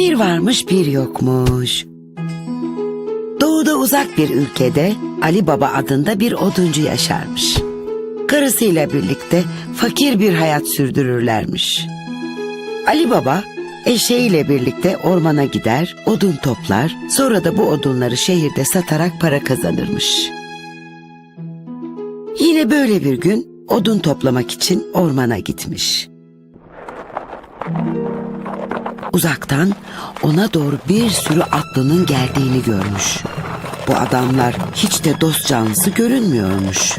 Bir varmış bir yokmuş. Doğuda uzak bir ülkede Ali Baba adında bir oduncu yaşarmış. Karısıyla birlikte fakir bir hayat sürdürürlermiş. Ali Baba eşeğiyle birlikte ormana gider, odun toplar, sonra da bu odunları şehirde satarak para kazanırmış. Yine böyle bir gün odun toplamak için ormana gitmiş. Uzaktan ona doğru bir sürü atlının geldiğini görmüş. Bu adamlar hiç de dost canlısı görünmüyormuş.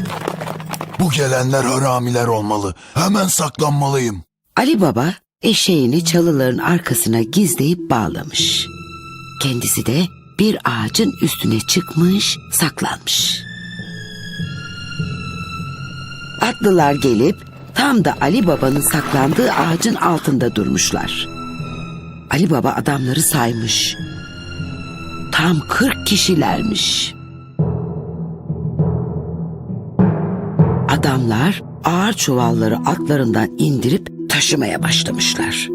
Bu gelenler haramiler olmalı. Hemen saklanmalıyım. Ali Baba eşeğini çalıların arkasına gizleyip bağlamış. Kendisi de bir ağacın üstüne çıkmış, saklanmış. Atlılar gelip tam da Ali Baba'nın saklandığı ağacın altında durmuşlar. Ali Baba adamları saymış. Tam 40 kişilermiş. Adamlar ağır çuvalları atlarından indirip taşımaya başlamışlar.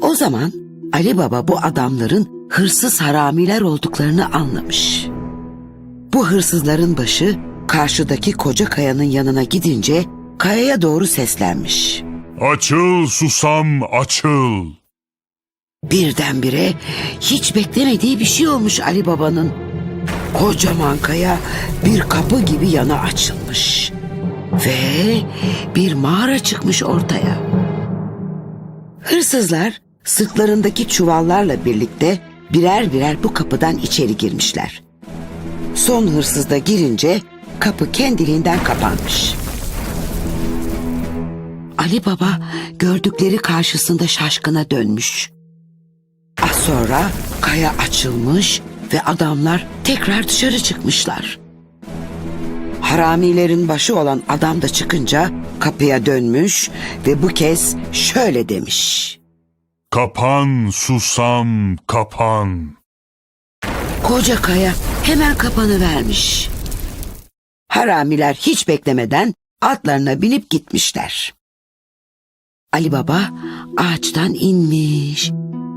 O zaman Ali Baba bu adamların hırsız haramiler olduklarını anlamış. Bu hırsızların başı karşıdaki koca kayanın yanına gidince kayaya doğru seslenmiş. Açıl susam açıl. Birdenbire hiç beklemediği bir şey olmuş Ali Baba'nın. Kocaman kaya bir kapı gibi yana açılmış. Ve bir mağara çıkmış ortaya. Hırsızlar sırtlarındaki çuvallarla birlikte birer birer bu kapıdan içeri girmişler. Son hırsız da girince kapı kendiliğinden kapanmış. Ali Baba gördükleri karşısında şaşkına dönmüş. Az sonra kaya açılmış ve adamlar tekrar dışarı çıkmışlar. Haramilerin başı olan adam da çıkınca kapıya dönmüş ve bu kez şöyle demiş. Kapan susam kapan. Koca kaya hemen kapanı vermiş. Haramiler hiç beklemeden atlarına binip gitmişler. Ali Baba ağaçtan inmiş.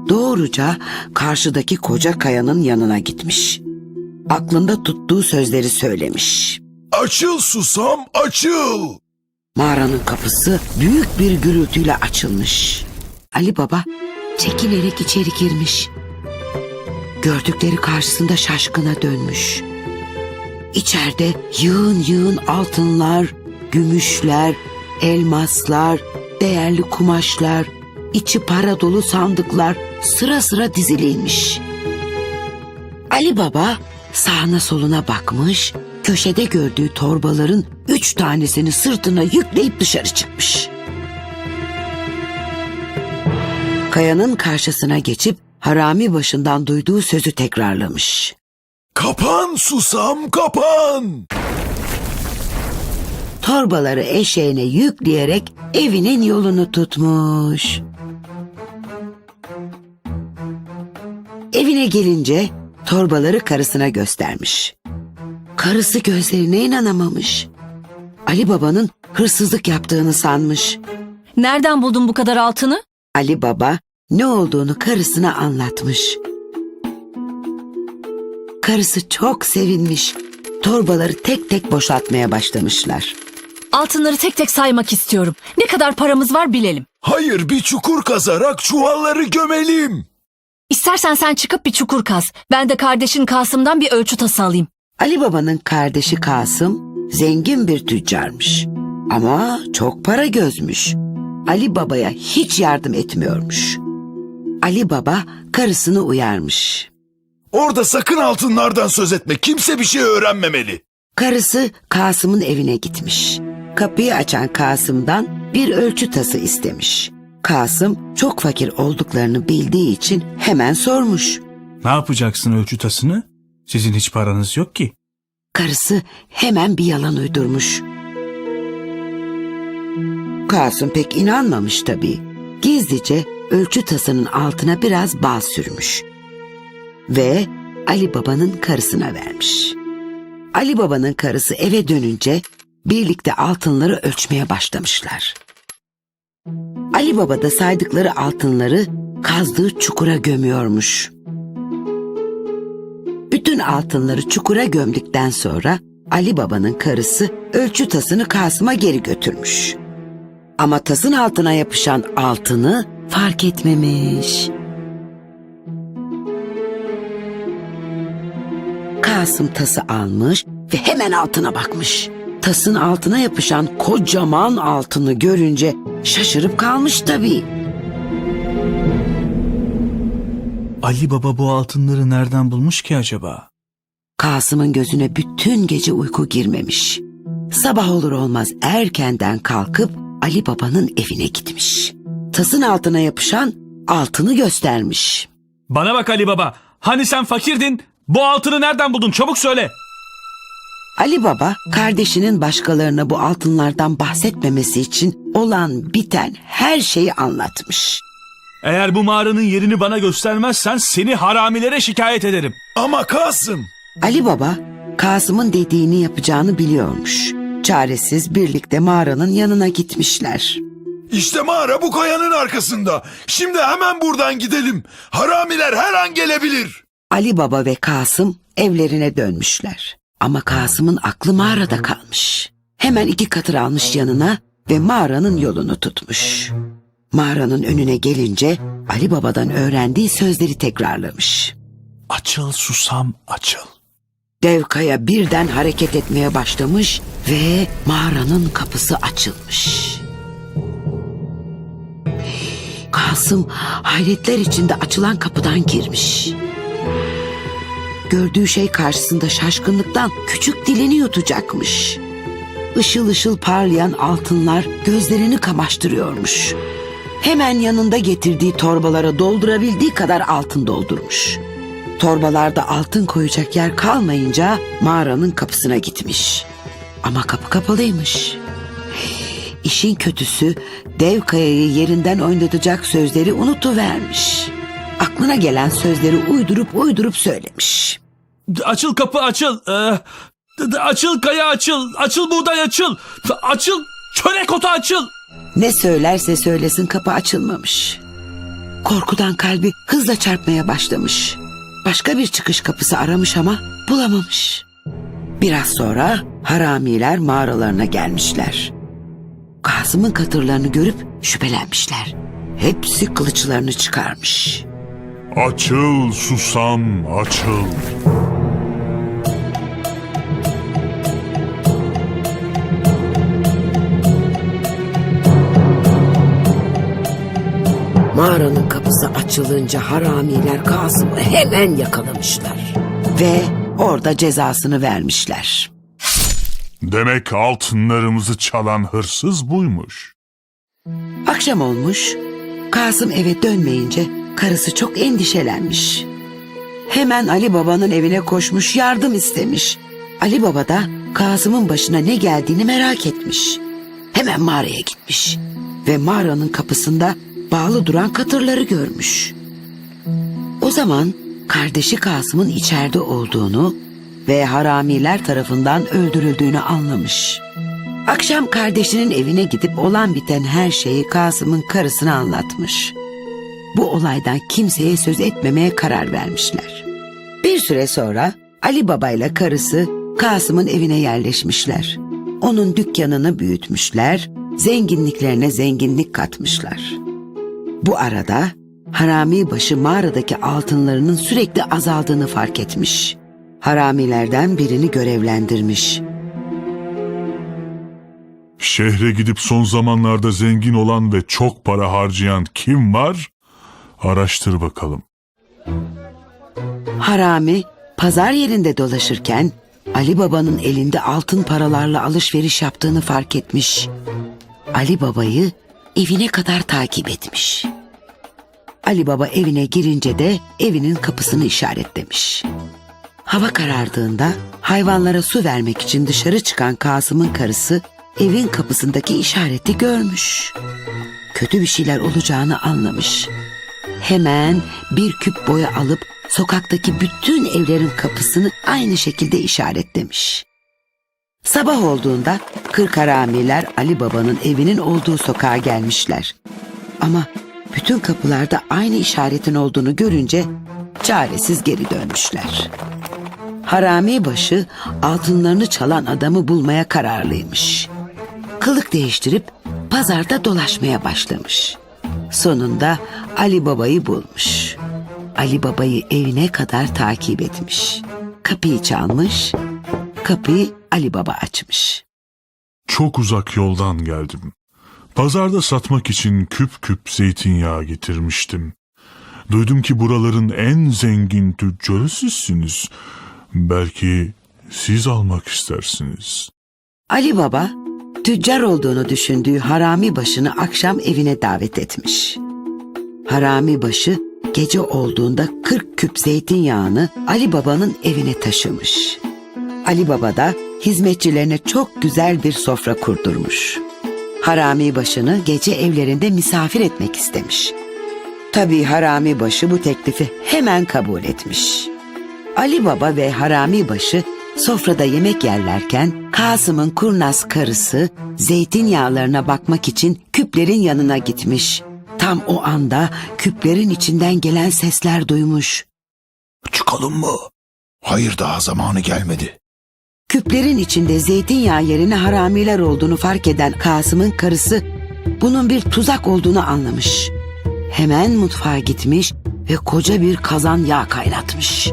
Doğruca karşıdaki koca kayanın yanına gitmiş. Aklında tuttuğu sözleri söylemiş. Açıl susam açıl. Mağaranın kapısı büyük bir gürültüyle açılmış. Ali Baba çekinerek içeri girmiş. Gördükleri karşısında şaşkına dönmüş. İçeride yığın yığın altınlar, gümüşler, elmaslar, değerli kumaşlar, içi para dolu sandıklar sıra sıra diziliymiş. Ali Baba sağına soluna bakmış, köşede gördüğü torbaların üç tanesini sırtına yükleyip dışarı çıkmış. Kayanın karşısına geçip harami başından duyduğu sözü tekrarlamış. Kapan susam kapan. Torbaları eşeğine yükleyerek evinin yolunu tutmuş. Evine gelince torbaları karısına göstermiş. Karısı gözlerine inanamamış. Ali Baba'nın hırsızlık yaptığını sanmış. Nereden buldun bu kadar altını? Ali Baba ne olduğunu karısına anlatmış. Karısı çok sevinmiş. Torbaları tek tek boşaltmaya başlamışlar. Altınları tek tek saymak istiyorum. Ne kadar paramız var bilelim. Hayır bir çukur kazarak çuvalları gömelim. İstersen sen çıkıp bir çukur kaz. Ben de kardeşin Kasım'dan bir ölçü tası alayım. Ali Baba'nın kardeşi Kasım zengin bir tüccarmış. Ama çok para gözmüş. Ali Baba'ya hiç yardım etmiyormuş. Ali Baba karısını uyarmış. Orada sakın altınlardan söz etme. Kimse bir şey öğrenmemeli. Karısı Kasım'ın evine gitmiş. Kapıyı açan Kasım'dan bir ölçü tası istemiş. Kasım çok fakir olduklarını bildiği için hemen sormuş. Ne yapacaksın ölçü tasını? Sizin hiç paranız yok ki. Karısı hemen bir yalan uydurmuş. Kasım pek inanmamış tabii. Gizlice ölçü tasının altına biraz bal sürmüş. Ve Ali Baba'nın karısına vermiş. Ali Baba'nın karısı eve dönünce birlikte altınları ölçmeye başlamışlar. Ali Baba da saydıkları altınları kazdığı çukura gömüyormuş. Bütün altınları çukura gömdükten sonra Ali Baba'nın karısı ölçü tasını Kasım'a geri götürmüş. Ama tasın altına yapışan altını fark etmemiş. Kasım tası almış ve hemen altına bakmış. Tasın altına yapışan kocaman altını görünce şaşırıp kalmış tabii. Ali Baba bu altınları nereden bulmuş ki acaba? Kasım'ın gözüne bütün gece uyku girmemiş. Sabah olur olmaz erkenden kalkıp Ali Baba'nın evine gitmiş. Tasın altına yapışan altını göstermiş. Bana bak Ali Baba. Hani sen fakirdin? Bu altını nereden buldun? Çabuk söyle. Ali Baba kardeşinin başkalarına bu altınlardan bahsetmemesi için olan biten her şeyi anlatmış. Eğer bu mağaranın yerini bana göstermezsen seni haramilere şikayet ederim. Ama Kasım. Ali Baba Kasım'ın dediğini yapacağını biliyormuş. Çaresiz birlikte mağaranın yanına gitmişler. İşte mağara bu kayanın arkasında. Şimdi hemen buradan gidelim. Haramiler her an gelebilir. Ali Baba ve Kasım evlerine dönmüşler. Ama Kasım'ın aklı mağarada kalmış. Hemen iki katır almış yanına ve mağaranın yolunu tutmuş. Mağaranın önüne gelince Ali Baba'dan öğrendiği sözleri tekrarlamış. Açıl susam açıl. Dev kaya birden hareket etmeye başlamış ve mağaranın kapısı açılmış. Kasım hayretler içinde açılan kapıdan girmiş. Gördüğü şey karşısında şaşkınlıktan küçük dilini yutacakmış. Işıl ışıl parlayan altınlar gözlerini kamaştırıyormuş. Hemen yanında getirdiği torbalara doldurabildiği kadar altın doldurmuş. Torbalarda altın koyacak yer kalmayınca mağaranın kapısına gitmiş. Ama kapı kapalıymış. İşin kötüsü dev kayayı yerinden oynatacak sözleri unutuvermiş. Aklına gelen sözleri uydurup uydurup söylemiş. Açıl kapı açıl. Ee, açıl kaya açıl. Açıl buğday açıl. Açıl çörek otu açıl. Ne söylerse söylesin kapı açılmamış. Korkudan kalbi hızla çarpmaya başlamış. Başka bir çıkış kapısı aramış ama bulamamış. Biraz sonra haramiler mağaralarına gelmişler. Kasım'ın katırlarını görüp şüphelenmişler. Hepsi kılıçlarını çıkarmış. Açıl susam açıl. Mağaranın kapısı açılınca haramiler Kasım'ı hemen yakalamışlar. Ve orada cezasını vermişler. Demek altınlarımızı çalan hırsız buymuş. Akşam olmuş. Kasım eve dönmeyince karısı çok endişelenmiş. Hemen Ali Baba'nın evine koşmuş yardım istemiş. Ali Baba da Kasım'ın başına ne geldiğini merak etmiş. Hemen mağaraya gitmiş ve mağaranın kapısında bağlı duran katırları görmüş. O zaman kardeşi Kasım'ın içeride olduğunu ve haramiler tarafından öldürüldüğünü anlamış. Akşam kardeşinin evine gidip olan biten her şeyi Kasım'ın karısına anlatmış. Bu olaydan kimseye söz etmemeye karar vermişler. Bir süre sonra Ali Baba ile karısı Kasım'ın evine yerleşmişler. Onun dükkanını büyütmüşler, zenginliklerine zenginlik katmışlar. Bu arada harami başı mağaradaki altınlarının sürekli azaldığını fark etmiş. Haramilerden birini görevlendirmiş. Şehre gidip son zamanlarda zengin olan ve çok para harcayan kim var? Araştır bakalım. Harami pazar yerinde dolaşırken Ali Baba'nın elinde altın paralarla alışveriş yaptığını fark etmiş. Ali Baba'yı evine kadar takip etmiş. Ali Baba evine girince de evinin kapısını işaretlemiş. Hava karardığında hayvanlara su vermek için dışarı çıkan Kasım'ın karısı evin kapısındaki işareti görmüş. Kötü bir şeyler olacağını anlamış. Hemen bir küp boya alıp sokaktaki bütün evlerin kapısını aynı şekilde işaretlemiş. Sabah olduğunda kırk haramiler Ali Baba'nın evinin olduğu sokağa gelmişler. Ama bütün kapılarda aynı işaretin olduğunu görünce çaresiz geri dönmüşler. Harami başı altınlarını çalan adamı bulmaya kararlıymış. Kılık değiştirip pazarda dolaşmaya başlamış. Sonunda Ali Baba'yı bulmuş. Ali Baba'yı evine kadar takip etmiş. Kapıyı çalmış, kapıyı Ali Baba açmış. Çok uzak yoldan geldim. Pazarda satmak için küp küp zeytinyağı getirmiştim. Duydum ki buraların en zengin tüccarı sizsiniz. Belki siz almak istersiniz. Ali Baba tüccar olduğunu düşündüğü harami başını akşam evine davet etmiş. Harami başı gece olduğunda 40 küp zeytinyağını Ali Baba'nın evine taşımış. Ali Baba da hizmetçilerine çok güzel bir sofra kurdurmuş. Harami başını gece evlerinde misafir etmek istemiş. Tabii harami başı bu teklifi hemen kabul etmiş. Ali Baba ve Harami başı sofrada yemek yerlerken Kasım'ın kurnaz karısı zeytinyağlarına bakmak için küplerin yanına gitmiş. Tam o anda küplerin içinden gelen sesler duymuş. Çıkalım mı? Hayır daha zamanı gelmedi. Küplerin içinde zeytinyağı yerine haramiler olduğunu fark eden Kasım'ın karısı bunun bir tuzak olduğunu anlamış. Hemen mutfağa gitmiş ve koca bir kazan yağ kaynatmış.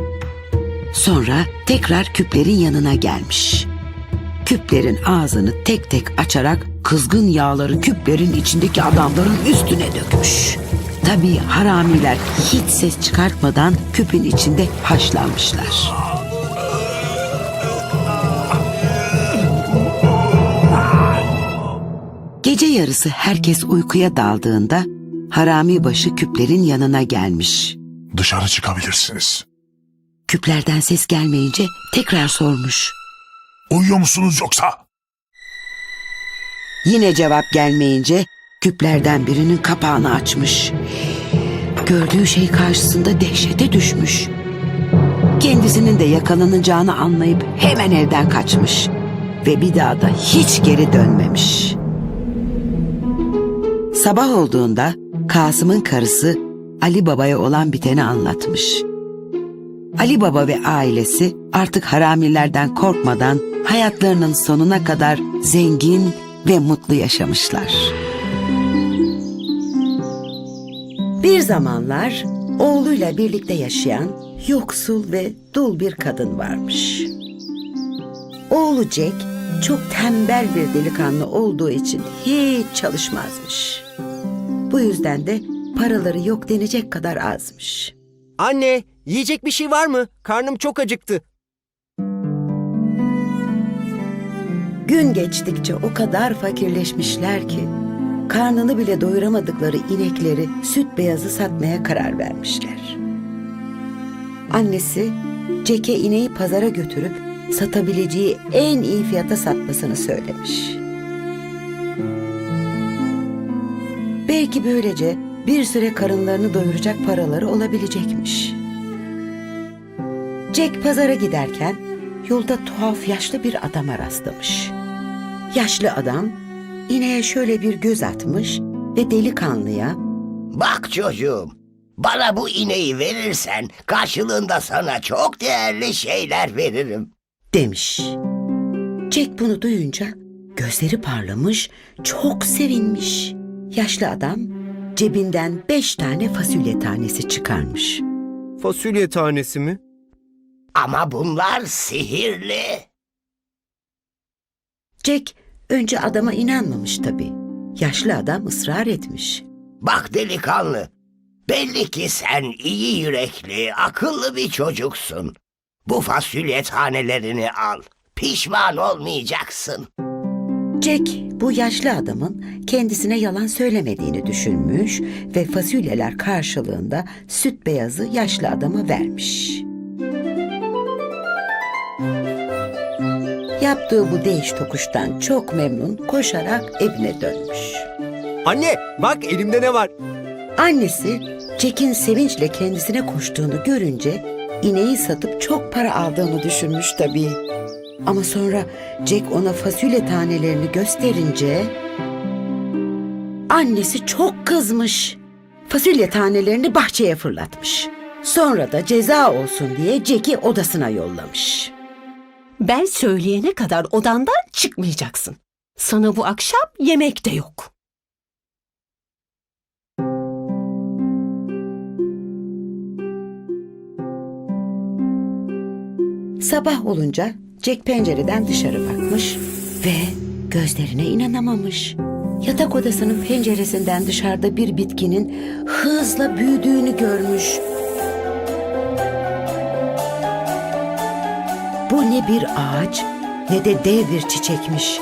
Sonra tekrar küplerin yanına gelmiş. Küplerin ağzını tek tek açarak kızgın yağları küplerin içindeki adamların üstüne dökmüş. Tabii haramiler hiç ses çıkartmadan küpün içinde haşlanmışlar. Gece yarısı herkes uykuya daldığında harami başı küplerin yanına gelmiş. Dışarı çıkabilirsiniz. Küplerden ses gelmeyince tekrar sormuş. Uyuyor musunuz yoksa? Yine cevap gelmeyince küplerden birinin kapağını açmış. Gördüğü şey karşısında dehşete düşmüş. Kendisinin de yakalanacağını anlayıp hemen evden kaçmış. Ve bir daha da hiç geri dönmemiş. Sabah olduğunda Kasım'ın karısı Ali Baba'ya olan biteni anlatmış. Ali Baba ve ailesi artık haramilerden korkmadan hayatlarının sonuna kadar zengin ve mutlu yaşamışlar. Bir zamanlar oğluyla birlikte yaşayan yoksul ve dul bir kadın varmış. Oğlu Jack çok tembel bir delikanlı olduğu için hiç çalışmazmış. Bu yüzden de paraları yok denecek kadar azmış. Anne, yiyecek bir şey var mı? Karnım çok acıktı. Gün geçtikçe o kadar fakirleşmişler ki karnını bile doyuramadıkları inekleri süt beyazı satmaya karar vermişler. Annesi Jack'e ineği pazara götürüp satabileceği en iyi fiyata satmasını söylemiş. Belki böylece bir süre karınlarını doyuracak paraları olabilecekmiş. Jack pazara giderken yolda tuhaf yaşlı bir adama rastlamış. Yaşlı adam ineğe şöyle bir göz atmış ve delikanlıya Bak çocuğum, bana bu ineği verirsen karşılığında sana çok değerli şeyler veririm. demiş. Jack bunu duyunca gözleri parlamış, çok sevinmiş. Yaşlı adam cebinden beş tane fasulye tanesi çıkarmış. Fasulye tanesi mi? Ama bunlar sihirli. Jack önce adama inanmamış tabii. Yaşlı adam ısrar etmiş. Bak delikanlı, belli ki sen iyi yürekli, akıllı bir çocuksun. Bu fasulye tanelerini al, pişman olmayacaksın. Jack bu yaşlı adamın kendisine yalan söylemediğini düşünmüş ve fasulyeler karşılığında süt beyazı yaşlı adama vermiş. Yaptığı bu değiş tokuştan çok memnun koşarak evine dönmüş. Anne, bak elimde ne var? Annesi Jack'in sevinçle kendisine koştuğunu görünce ineği satıp çok para aldığını düşünmüş tabii. Ama sonra Jack ona fasulye tanelerini gösterince annesi çok kızmış. fasulye tanelerini bahçeye fırlatmış. Sonra da ceza olsun diye Jack'i odasına yollamış. Ben söyleyene kadar odandan çıkmayacaksın. Sana bu akşam yemek de yok. Sabah olunca Jack pencereden dışarı bakmış ve gözlerine inanamamış. Yatak odasının penceresinden dışarıda bir bitkinin hızla büyüdüğünü görmüş. Bu ne bir ağaç ne de dev bir çiçekmiş.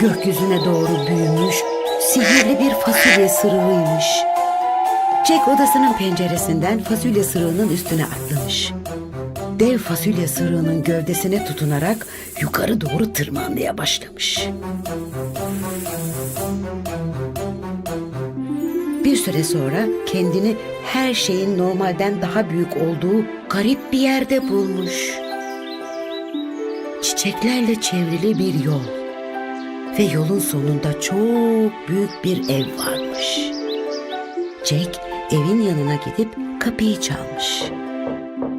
Gökyüzüne doğru büyümüş, sihirli bir fasulye sırığıymış. Jack odasının penceresinden fasulye sırığının üstüne atlamış. Dev fasulye sırığının gövdesine tutunarak yukarı doğru tırmanmaya başlamış. Bir süre sonra kendini her şeyin normalden daha büyük olduğu garip bir yerde bulmuş. Çiçeklerle çevrili bir yol ve yolun sonunda çok büyük bir ev varmış. Jack evin yanına gidip kapıyı çalmış.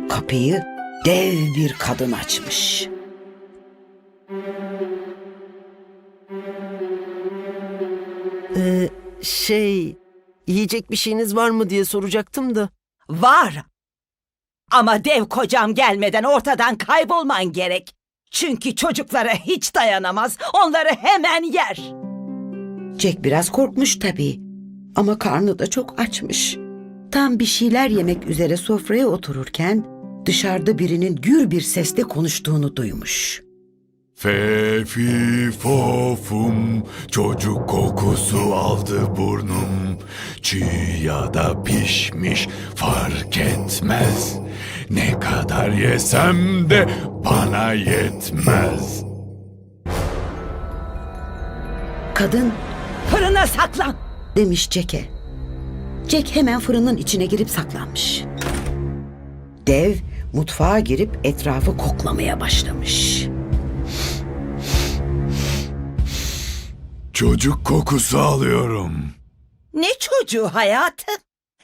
Kapıyı dev bir kadın açmış. Ee, şey, yiyecek bir şeyiniz var mı diye soracaktım da. Var. Ama dev kocam gelmeden ortadan kaybolman gerek. Çünkü çocuklara hiç dayanamaz. Onları hemen yer. Jack biraz korkmuş tabii. Ama karnı da çok açmış. Tam bir şeyler yemek üzere sofraya otururken dışarıda birinin gür bir sesle konuştuğunu duymuş. Fefi fofum çocuk kokusu aldı burnum Çiğ ya da pişmiş fark etmez Ne kadar yesem de bana yetmez Kadın Fırına saklan. demiş Jack'e. Jack hemen fırının içine girip saklanmış. Dev mutfağa girip etrafı koklamaya başlamış. Çocuk kokusu alıyorum Ne çocuğu hayatım?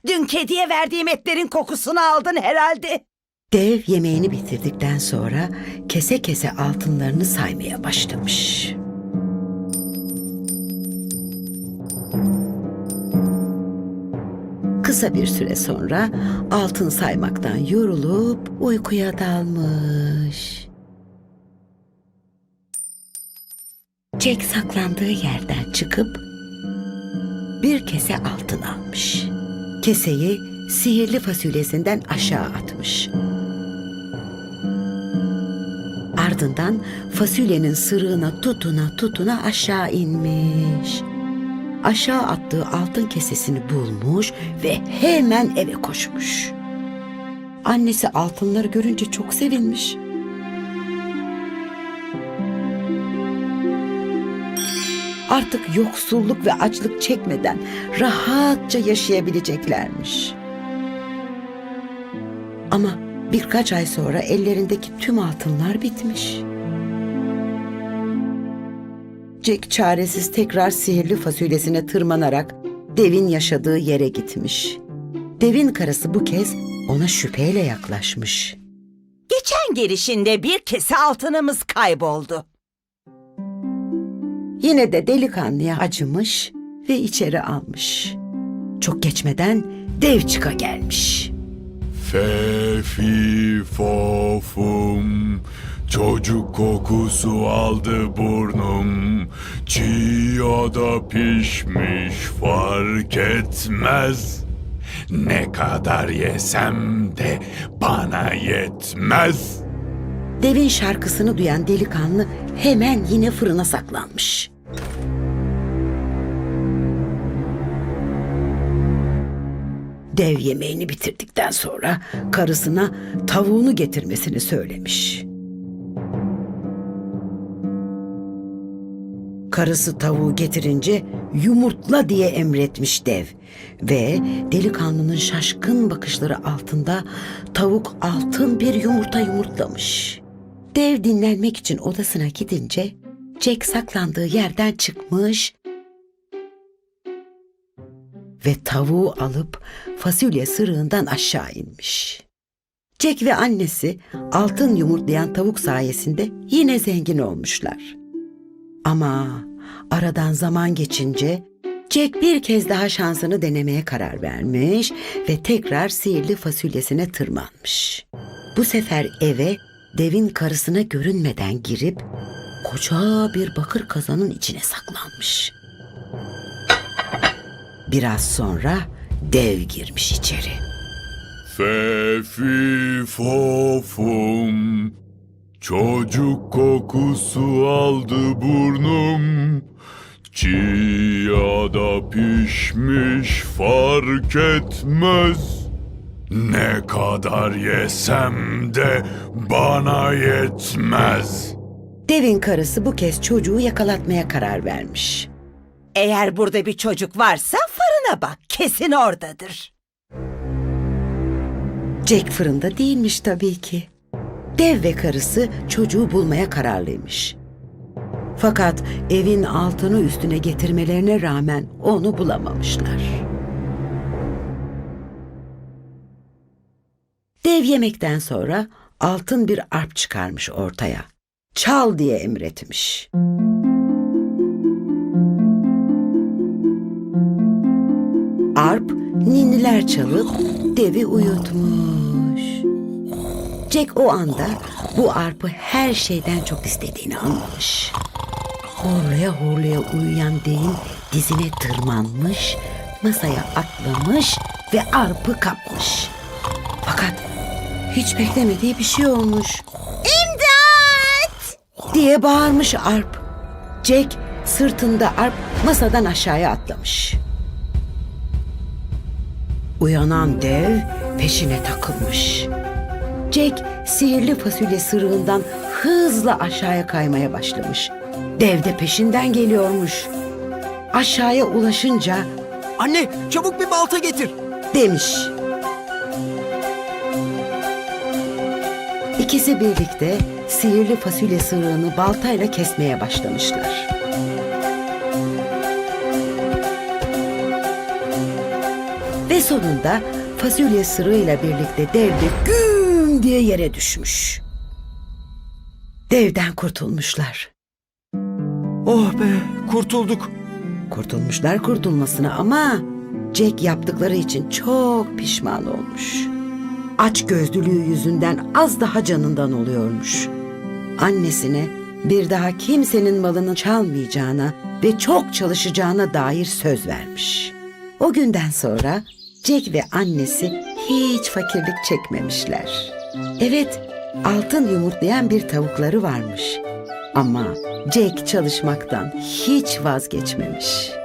Dün kediye verdiğim etlerin kokusunu aldın herhalde. Dev yemeğini bitirdikten sonra kese kese altınlarını saymaya başlamış. Kısa bir süre sonra altın saymaktan yorulup uykuya dalmış. Jack saklandığı yerden çıkıp bir kese altın almış. Keseyi sihirli fasulyesinden aşağı atmış. Ardından fasulyenin sırığına tutuna tutuna aşağı inmiş. Aşağı attığı altın kesesini bulmuş ve hemen eve koşmuş. Annesi altınları görünce çok sevinmiş. Artık yoksulluk ve açlık çekmeden rahatça yaşayabileceklermiş. Ama birkaç ay sonra ellerindeki tüm altınlar bitmiş. Jack çaresiz tekrar sihirli fasulyesine tırmanarak devin yaşadığı yere gitmiş. Devin karısı bu kez ona şüpheyle yaklaşmış. Geçen gelişinde bir kese altınımız kayboldu. Yine de delikanlıya acımış ve içeri almış. Çok geçmeden dev çıka gelmiş. Fefi fofum Çocuk kokusu aldı burnum Çiğ ya pişmiş fark etmez Ne kadar yesem de bana yetmez Devin şarkısını duyan delikanlı hemen yine fırına saklanmış. Dev yemeğini bitirdikten sonra karısına tavuğunu getirmesini söylemiş. Karısı tavuğu getirince yumurtla diye emretmiş dev ve delikanlının şaşkın bakışları altında tavuk altın bir yumurta yumurtlamış. Dev dinlenmek için odasına gidince Jack saklandığı yerden çıkmış ve tavuğu alıp fasulye sırığından aşağı inmiş. Jack ve annesi altın yumurtlayan tavuk sayesinde yine zengin olmuşlar. Ama aradan zaman geçince Jack bir kez daha şansını denemeye karar vermiş ve tekrar sihirli fasulyesine tırmanmış. Bu sefer eve devin karısına görünmeden girip koca bir bakır kazanın içine saklanmış. Biraz sonra dev girmiş içeri. Fefi fofum Çocuk kokusu aldı burnum Çiğ da pişmiş fark etmez Ne kadar yesem de bana yetmez Devin karısı bu kez çocuğu yakalatmaya karar vermiş. Eğer burada bir çocuk varsa fırına bak. Kesin oradadır. Jack fırında değilmiş tabii ki. Dev ve karısı çocuğu bulmaya kararlıymış. Fakat evin altını üstüne getirmelerine rağmen onu bulamamışlar. Dev yemekten sonra altın bir arp çıkarmış ortaya. Çal diye emretmiş. Arp ninniler çalıp devi uyutmuş. Jack o anda bu arpı her şeyden çok istediğini anlamış. Horlaya horlaya uyuyan devin dizine tırmanmış, masaya atlamış ve arpı kapmış. Fakat hiç beklemediği bir şey olmuş. İmdat! diye bağırmış arp. Jack sırtında arp masadan aşağıya atlamış. Uyanan dev peşine takılmış. Jack sihirli fasulye sırığından hızla aşağıya kaymaya başlamış. Dev de peşinden geliyormuş. Aşağıya ulaşınca Anne çabuk bir balta getir. demiş. İkisi birlikte sihirli fasulye sırığını baltayla kesmeye başlamışlar. Ve sonunda fasulye sırığıyla birlikte dev de güm diye yere düşmüş. Devden kurtulmuşlar. Oh be kurtulduk. Kurtulmuşlar kurtulmasına ama Jack yaptıkları için çok pişman olmuş. Aç gözlülüğü yüzünden az daha canından oluyormuş. Annesine bir daha kimsenin malını çalmayacağına ve çok çalışacağına dair söz vermiş. O günden sonra Jack ve annesi hiç fakirlik çekmemişler. Evet, altın yumurtlayan bir tavukları varmış. Ama Jack çalışmaktan hiç vazgeçmemiş.